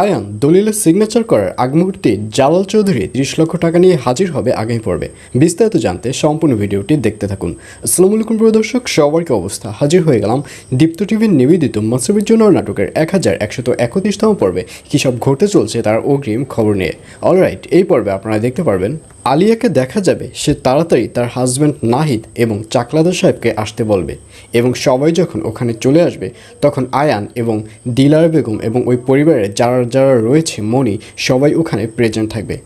আয়ান দলিলের সিগনেচার করার আগ মুহূর্তে জালাল চৌধুরী ত্রিশ লক্ষ টাকা নিয়ে হাজির হবে আগামী পর্বে। বিস্তারিত জানতে সম্পূর্ণ ভিডিওটি দেখতে থাকুন। আসসালামু আলাইকুম, প্রিয় দর্শক। সবার কি অবস্থা? হাজির হয়ে গেলাম দীপ্ত টিভির নিবেদিত মাসুবির জন্য নাটকের এক হাজার একশত একত্রিশতম পর্বে। কী সব ঘটে চলছে তার অগ্রিম খবর নিয়ে। অলরাইট এই পর্বে আপনারা দেখতে পারবেন আলিয়াকে দেখা যাবে, সে তাড়াতাড়ি তার হাজব্যান্ড নাহিদ এবং চাকলাদা সাহেবকে আসতে বলবে এবং সবাই যখন ওখানে চলে আসবে, তখন আয়ান এবং দিলার বেগম এবং ওই পরিবারের যারা যারা রয়েছে মনি সবাই ওখানে প্রেজেন্ট থাকবে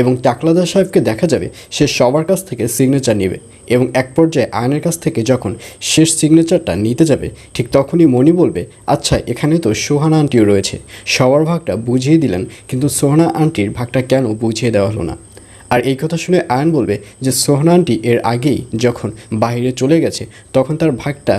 এবং চাকলাদা সাহেবকে দেখা যাবে, সে সবার কাছ থেকে সিগনেচার নেবে এবং এক পর্যায়ে আয়নের কাছ থেকে যখন শেষ সিগনেচারটা নিতে যাবে, ঠিক তখনই মনি বলবে আচ্ছা এখানে তো সোহানা আন্টিও রয়েছে। সবার ভাগটা বুঝিয়ে দিলেন, কিন্তু সোহানা আন্টির ভাগটা কেন বুঝিয়ে দেওয়া হলো না? আর এই কথা শুনে আয়ন বলবে যে সোহনা আন্টি এর আগেই যখন বাইরে চলে গেছে, তখন তার ভাগটা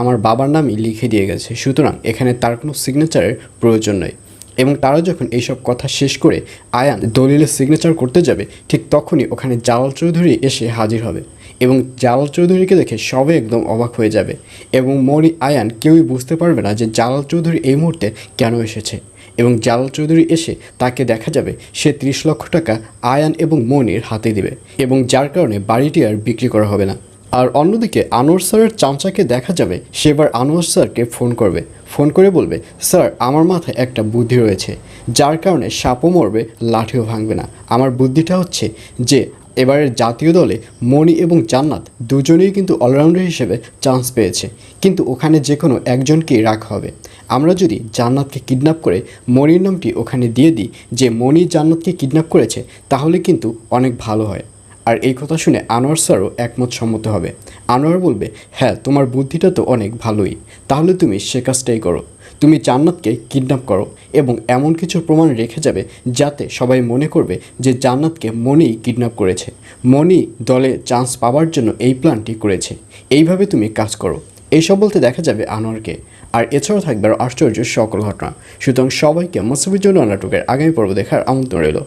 আমার বাবার নামই লিখে দিয়ে গেছে। সুতরাং এখানে তার কোনো সিগনেচারের প্রয়োজন নয় এবং তারা যখন এইসব কথা শেষ করে আয়ান দলিলের সিগনেচার করতে যাবে, ঠিক তখনই ওখানে জালাল চৌধুরী এসে হাজির হবে এবং জালাল চৌধুরীকে দেখে সবে একদম অবাক হয়ে যাবে এবং মরি আয়ান কেউই বুঝতে পারবে না যে জালাল চৌধুরী এই মুহূর্তে কেন এসেছে। এবং জালাল চৌধুরী এসে তাকে দেখা যাবে, সে ত্রিশ লক্ষ টাকা আয়ান এবং মনির হাতে দিবে এবং যার কারণে বাড়িটি আর বিক্রি করা হবে না। আর অন্যদিকে আনোয়ার স্যারের চামচাকে দেখা যাবে সেবার আনোয়ার স্যারকে ফোন করবে। ফোন করে বলবে, স্যার, আমার মাথায় একটা বুদ্ধি রয়েছে, যার কারণে সাপও মরবে, লাঠিও ভাঙবে না। আমার বুদ্ধিটা হচ্ছে যে এবারের জাতীয় দলে মণি এবং জান্নাত দুজনেই কিন্তু অলরাউন্ডার হিসেবে চান্স পেয়েছে। কিন্তু ওখানে যে কোনো একজনকেই রাখা হবে। আমরা যদি জান্নাতকে কিডন্যাপ করে মণির নামটি ওখানে দিয়ে দিই যে মণি জান্নাতকে কিডন্যাপ করেছে, তাহলে কিন্তু অনেক ভালো হয়। আর এই কথা শুনে আনোয়ার স্যারও একমত সম্মত হবে। আনোয়ার বলবে হ্যাঁ তোমার বুদ্ধিটা তো অনেক ভালোই। তাহলে তুমি সে কাজটাই করো। তুমি জান্নাতকে কিডন্যাপ করো এবং এমন কিছু প্রমাণ রেখে যাবে যাতে সবাই মনে করবে যে জান্নাতকে মনি কিডন্যাপ করেছে। মনি দলে চান্স পাওয়ার জন্য এই প্ল্যানটি করেছে। এইভাবে তুমি কাজ করো। এইসব বলতে দেখা যাবে আনোয়ারকে। আর এছাড়াও থাকবে আরও আশ্চর্য সকল ঘটনা। সুতরাং সবাইকে জন্য নাটকের আগামী পর্ব দেখার আমন্ত্রণ রইল।